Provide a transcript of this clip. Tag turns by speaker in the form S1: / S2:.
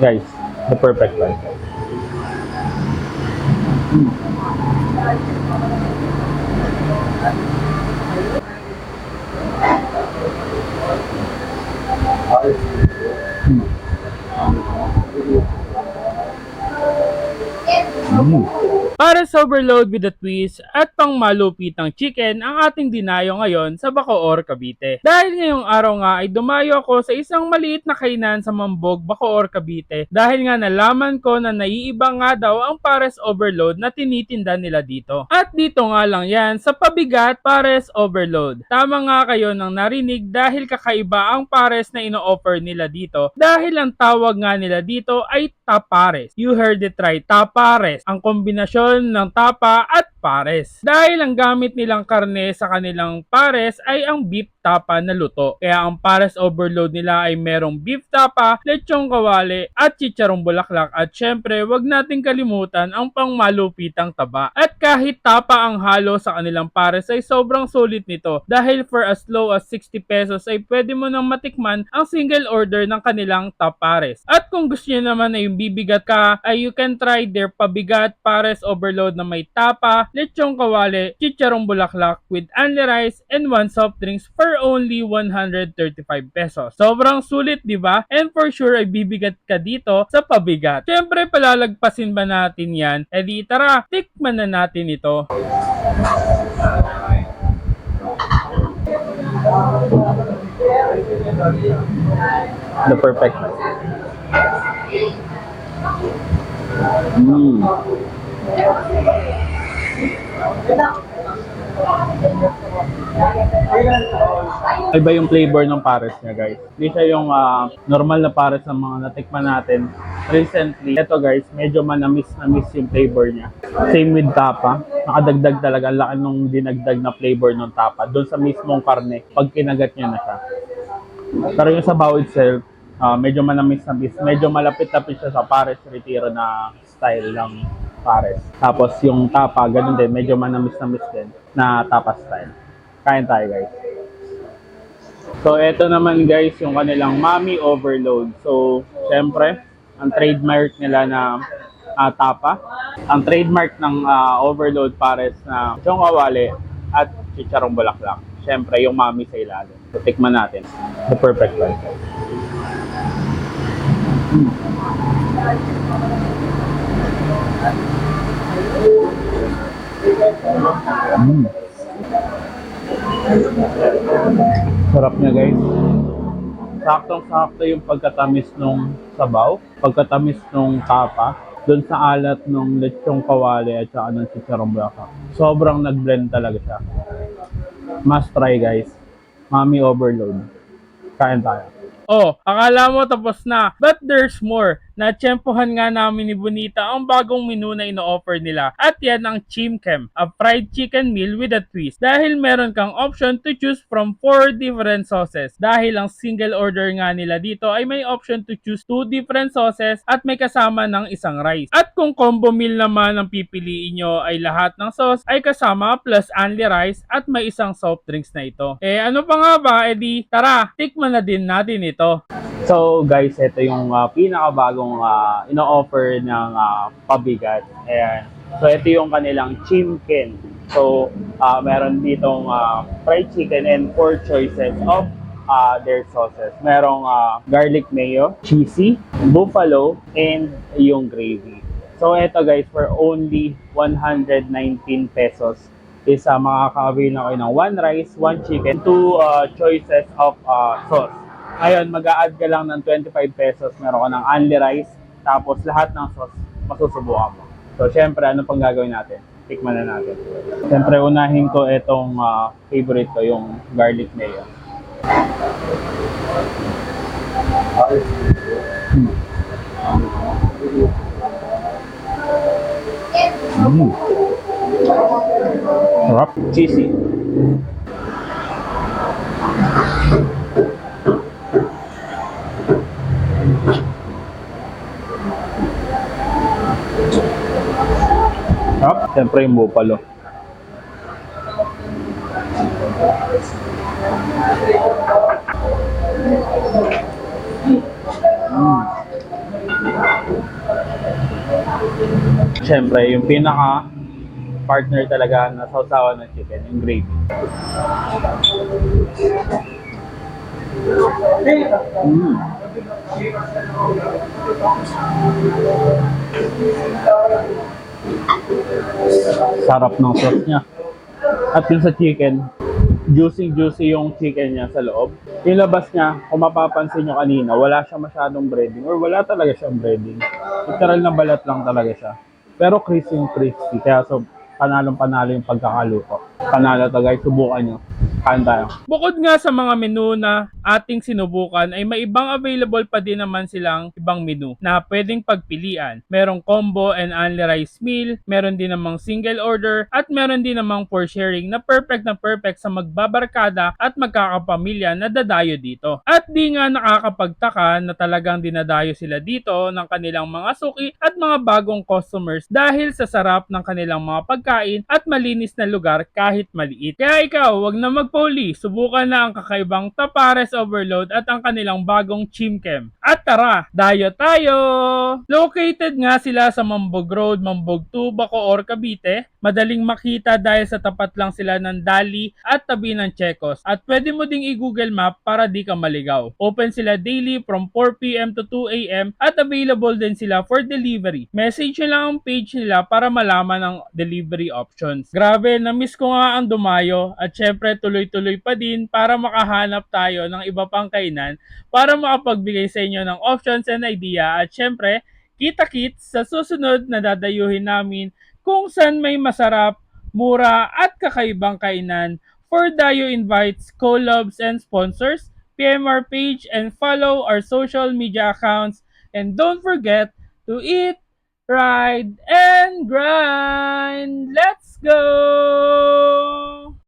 S1: Guys, the perfect one. Mm.
S2: Para sa overload with a twist at pang malupitang chicken ang ating dinayo ngayon sa Bacoor, Cavite. Dahil ngayong araw nga ay dumayo ako sa isang maliit na kainan sa Mambog, Bacoor, Cavite dahil nga nalaman ko na naiiba nga daw ang pares overload na tinitinda nila dito. At dito nga lang yan sa pabigat pares overload. Tama nga kayo nang narinig dahil kakaiba ang pares na ino-offer nila dito dahil ang tawag nga nila dito ay tapares. You heard it right, tapares. Ang kombinasyon ng tapa at pares. Dahil ang gamit nilang karne sa kanilang pares ay ang beef tapa na luto. Kaya ang pares overload nila ay merong beef tapa, lechong kawali at chicharong bulaklak. At syempre, wag nating kalimutan ang pangmalupitang taba. At kahit tapa ang halo sa kanilang pares ay sobrang sulit nito dahil for as low as 60 pesos ay pwede mo nang matikman ang single order ng kanilang tapares. At kung gusto nyo naman na yung bibigat ka ay you can try their pabigat pares overload na may tapa, lechong kawali, chicharong bulaklak with only rice and one soft drinks for only 135 pesos. Sobrang sulit, di ba? And for sure ay bibigat ka dito sa pabigat. Siyempre, palalagpasin ba natin yan? E di tara, tikman na natin ito.
S1: The perfect one. Iba yung flavor ng pares niya, guys. Hindi siya yung ah, normal na pares ng mga natikman natin recently. Ito, guys, medyo manamis na miss yung flavor niya. Same with tapa. Nakadagdag talaga. Laki nung dinagdag na flavor ng tapa. Doon sa mismong karne, pag kinagat niya na siya. Pero yung sabaw itself, ah, medyo manamis na miss. Medyo malapit-lapit siya sa pares retiro na style ng pares. Tapos yung tapa, ganun din. Medyo manamis na miss din na tapa style. Kain tayo, guys. So, eto naman guys, yung kanilang Mami Overload. So, syempre, ang trademark nila na ah, tapa. Ang trademark ng ah, Overload pares na yung kawali at chicharong bulaklak. Syempre, yung Mami sa ilalim. So, tikman natin. The perfect one. Mm. Sarap niya guys. Saktong-sakto yung pagkatamis nung sabaw, pagkatamis nung tapa, doon sa alat nung lechong kawali at saka ng chicharong blanca. Sobrang nag-blend talaga siya. Must try guys. Mami overload. Kain tayo.
S2: Oh, akala mo tapos na. But there's more. Natsyempohan nga namin ni Bonita ang bagong menu na ino-offer nila. At yan ang Chimkem, a fried chicken meal with a twist. Dahil meron kang option to choose from 4 different sauces. Dahil ang single order nga nila dito ay may option to choose 2 different sauces at may kasama ng isang rice. At kung combo meal naman ang pipiliin nyo ay lahat ng sauce ay kasama plus only rice at may isang soft drinks na ito. Eh ano pa nga ba? Eh di tara, tikman na din natin ito.
S1: So guys, ito yung ah, pinakabagong ah, ino-offer ng ah, pabigat. Ayan. So ito yung kanilang chimken. So ah, meron ditong ah, fried chicken and four choices of ah, their sauces. Merong ah, garlic mayo, cheesy, buffalo, and yung gravy. So ito guys, for only 119 pesos is uh, makaka-avail na kayo ng one rice, one chicken, two ah, choices of ah, sauce. Ngayon, mag-a-add ka lang ng 25 pesos. Meron ka ng only rice. Tapos lahat ng sauce, masusubukan mo. So, syempre, ano pang gagawin natin? Tikman na natin. Syempre, unahin ko itong ah, favorite ko, yung garlic mayo. Mm. Sarap. Cheesy. Siyempre yung buffalo. Mm. Siyempre, yung pinaka partner talaga na sausawan ng chicken, yung gravy. Mm. Sarap ng sauce niya. At yung sa chicken, juicy-juicy yung chicken niya sa loob. Yung labas niya, kung mapapansin nyo kanina, wala siya masyadong breading or wala talaga siyang breading. Literal na balat lang talaga siya. Pero crispy crispy. Kaya so, panalong panalo yung pagkakaluto. Panalo to guys, subukan nyo. Kain tayo.
S2: Bukod nga sa mga menu na ating sinubukan ay may ibang available pa din naman silang ibang menu na pwedeng pagpilian. Merong combo and only rice meal, meron din namang single order at meron din namang for sharing na perfect na perfect sa magbabarkada at magkakapamilya na dadayo dito. At di nga nakakapagtaka na talagang dinadayo sila dito ng kanilang mga suki at mga bagong customers dahil sa sarap ng kanilang mga pagkain at malinis na lugar kahit maliit. Kaya ikaw, wag na magpoli, subukan na ang kakaibang Tapares Overload at ang kanilang bagong Chimkem. At tara, dayo tayo! Located nga sila sa Mambog Road, Mambog 2, Bacoor, Cavite. Madaling makita dahil sa tapat lang sila ng Dali at tabi ng Checos. At pwede mo ding i-google map para di ka maligaw. Open sila daily from 4pm to 2am at available din sila for delivery. Message nyo lang ang page nila para malaman ang delivery options. Grabe, na-miss ko nga ang dumayo at syempre tuloy-tuloy pa din para makahanap tayo ng iba pang kainan para makapagbigay sa inyo ng options and idea at syempre kita-kits sa susunod na dadayuhin namin kung saan may masarap, mura at kakaibang kainan for Dayo Invites, collabs and sponsors. PM our page and follow our social media accounts and don't forget to eat, ride, and grind. Let's go!